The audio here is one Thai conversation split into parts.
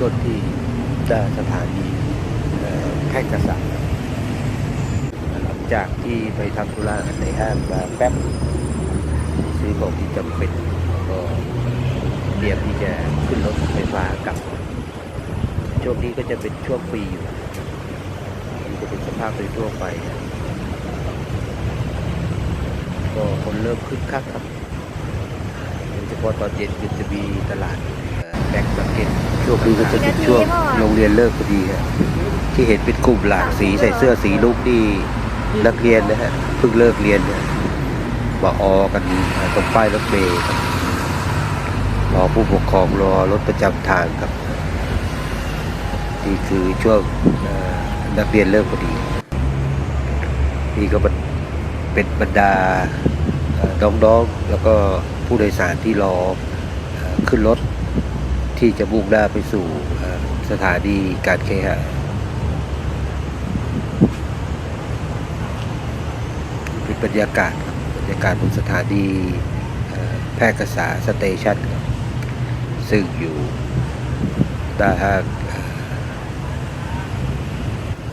ต้นที่สถานีเอ่อแพร่กษาหลังจากที่ไปทำธุระในห้างมาแป๊บซื้อของที่จำเป็นก็เตรียมที่จะขึ้นรถไฟฟ้ากลับช่วงนี้ก็จะเป็นช่วงฟรีอยู่มันจะเป็นสภาพโดยทั่วไป ก็คนเริ่มคึกคักครับโดยเฉพาะตอนเย็นก็จะมีตลาด แบ็คมาร์เก็ตช่วงนี้ก็จะเป็นช่วงโรงเรียนเลิกพอดีครับที่เห็นเป็นกลุ่มหลากสีใส่เสื้อสีลุกนี่นักเรียนนะฮะเพิ่งเลิกเรียนเนี่ยมาออกันตรงป้ายรถเมล์ครับรอผู้ปกครองรอรถประจำทางครับนี่คือช่วงนักเรียนเลิกพอดีนี่ก็เป็นบรรดาเอ่อน้องๆแล้วก็ผู้โดยสารที่รอขึ้นรถ ที่จะมุ่งหน้าไปสู่สถานีการเคหะเป็นบรรยากาศครับบรรยากาศบนสถานีแพร่กษาสเตชันซึ่งอยู่หน้าห้าง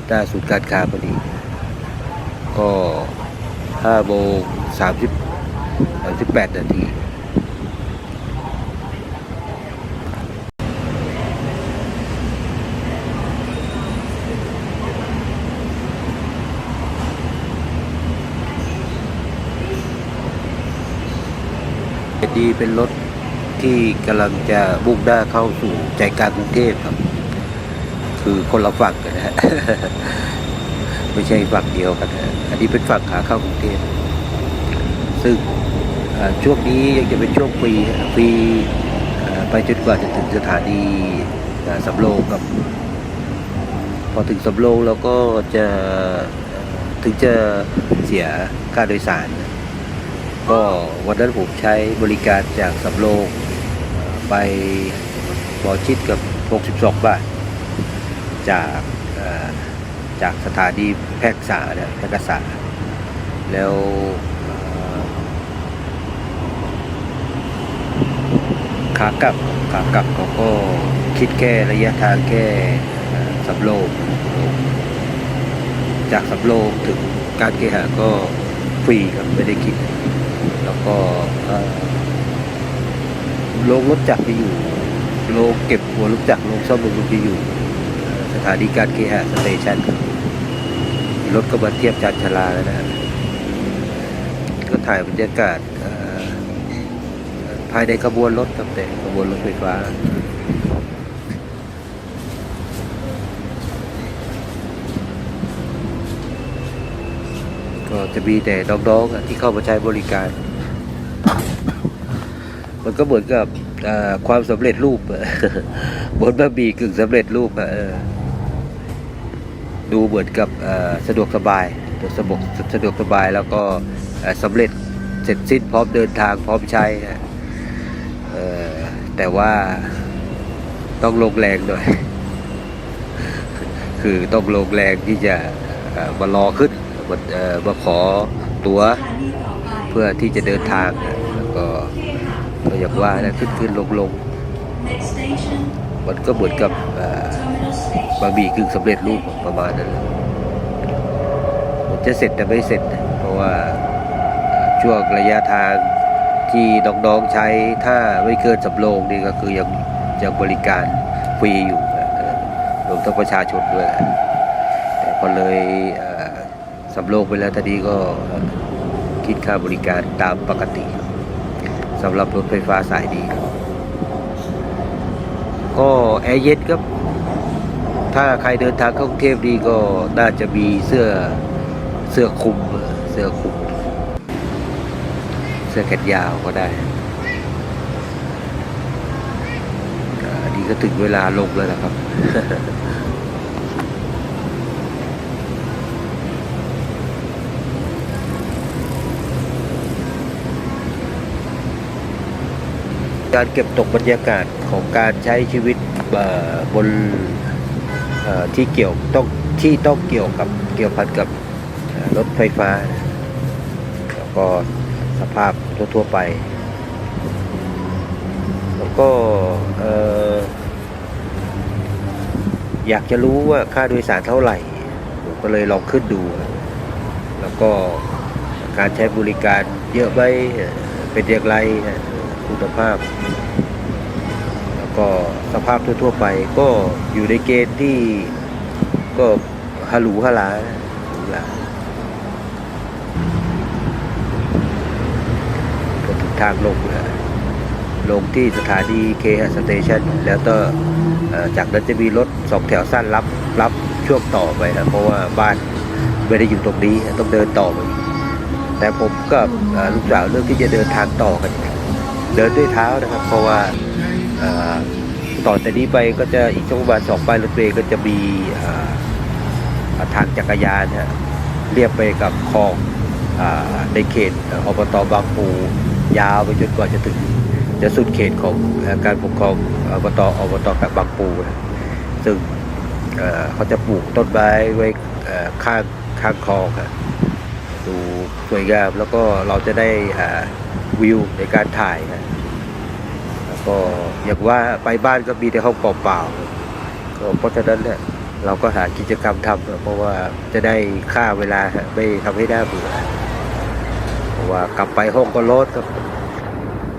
หน้าศูนย์การค้าพอดี ก็5โมง30 38 นาที ดีเป็นรถที่กำลังจะมุ่งหน้าเข้าสู่ใจกลางกรุงเทพครับ คือคนละฝั่งกันนะฮะไม่ใช่ฝั่งเดียวกันนะอันนี้เป็นฝั่งขาเข้ากรุงเทพซึ่งช่วงนี้ยังจะเป็นช่วงฟรีฟรีไปจนกว่าจะถึงสถานีเอ่อสำโรงครับ พอถึงสำโรงเราก็จะถึงจะเสียค่าโดยสาร ก็วันนั้นผมใช้บริการจากสำโรงไปหมอชิดกับ 62 บาท จากจากสถานีแพร่กษาเนี่ยแพร่กษาแล้วขากลับขากลับเขาก็คิดแค่ระยะทางแค่เอ่อสำโรงจากสำโรงถึงการเคหะก็ฟรีครับไม่ได้คิด แล้วก็โรงรถจักรจะอยู่โรงเก็บหัวรถจักรโรงซ่อมบำรุงจะอยู่ สถานีการเคหะสเตชันรถก็มาเทียบจานชลาแล้วนะก็ถ่ายบรรยากาศภายในขบวนรถครับแต่ขบวนรถไฟฟ้า จะมีแต่น้องๆที่เข้ามาใช้บริการ มันก็เหมือนกับความสำเร็จรูปบนบะหมี่กึ่งสำเร็จรูปดูเหมือนกับสะดวกสบายสะดวกสะดวกสบายแล้วก็สำเร็จเสร็จสิ้นพร้อมเดินทางพร้อมใช้แต่ว่าต้องลงแรงหน่อย คือต้องลงแรงที่จะมารอขึ้น มาเอ่าขอตั๋วเพื่อที่จะเดินทางแล้วก็ก็อย่างว่านะขึ้นขึ้นลงลงมันก็เหมือนกับบะหมี่กึ่งสำเร็จรูปประมาณนั้นมันจะเสร็จแต่ไม่เสร็จ เพราะว่าช่วงระยะทางที่น้องๆใช้ถ้าไม่เกินสำโรงนี่ก็คือยังยังบริการฟรีอยู่รวมทั้งประชาชนด้วยแต่พอเลย สำโรงไปแล้วตอนนี้ก็คิดค่าบริการตามปกติสำหรับรถไฟฟ้าสายดีครับก็แอร์เย็นครับ ถ้าใครเดินทางเข้ากรุงเทพดีก็น่าจะมีเสื้อเสื้อคลุมเสื้อคลุม เสื้อแขนยาวก็ได้อ่าอันนี้ก็ถึงเวลาลงแล้วนะครับ การเก็บตกบรรยากาศของการใช้ชีวิตบนที่เกี่ยวต้องที่ต้องเกี่ยวกับเกี่ยวพันกับรถไฟฟ้า แล้วก็สภาพทั่วๆไป แล้วก็เอ่ออยากจะรู้ว่าค่าโดยสารเท่าไหร่ผมก็เลยลองขึ้นดู แล้วก็การใช้บริการเยอะไหมเป็นอย่างไร คุณภาพ แล้วก็สภาพทั่ว ๆ ไปก็อยู่ในเกณฑ์ที่ก็ฮัลลูฮัลานะหรูหราก็ถึงทางลงแล้วลงที่สถานีเคหสเตชันแล้วก็เอ่อจากนั้นจะมีรถสองแถวสั้นรับรับช่วงต่อไปนะเพราะว่าบ้านไม่ได้อยู่ตรงนี้ต้องเดินต่อไปแต่ผมกับลูกสาวเลือกที่จะเดินทางต่อกัน เดินด้วยเท้านะครับ เพราะว่าเอ่อต่อจากนี้ไปก็จะอีกช่วงประมาณสองป้ายรถเมล์ก็จะมีทางจักรยานฮะเรียบไปกับคลองอในเขตเอ่ออบตบางปูยาวไปจนกว่าจะถึงจะสุดเขตของอการปกครองอบตอบตกับบางปูนะซึ่งเขาจะปลูกต้นไม้ไว้ข้างข้างคลองครับ วยงาม แล้วก็เราจะได้หาวิวในการถ่ายนะแล้วก็อย่างว่าไปบ้านก็มีแต่ห้องเปล่าๆก็เพราะฉะนั้นเนี่ยเราก็หากิจกรรมทำเพราะว่าจะได้ค่าเวลาไม่ทำให้น่าเบื่อเพราะว่ากลับไปห้องก็ร้อนครับ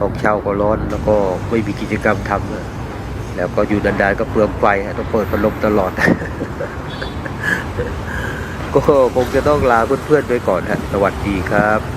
ห้องเช่าก็ร้อนแล้วก็ไม่มีกิจกรรมทำแล้วก็อยู่นานๆก็เปลืองไฟต้องเปิดพัดลมตลอด ก็คงจะต้องลาเพื่อนๆไปก่อนฮะ สวัสดีครับ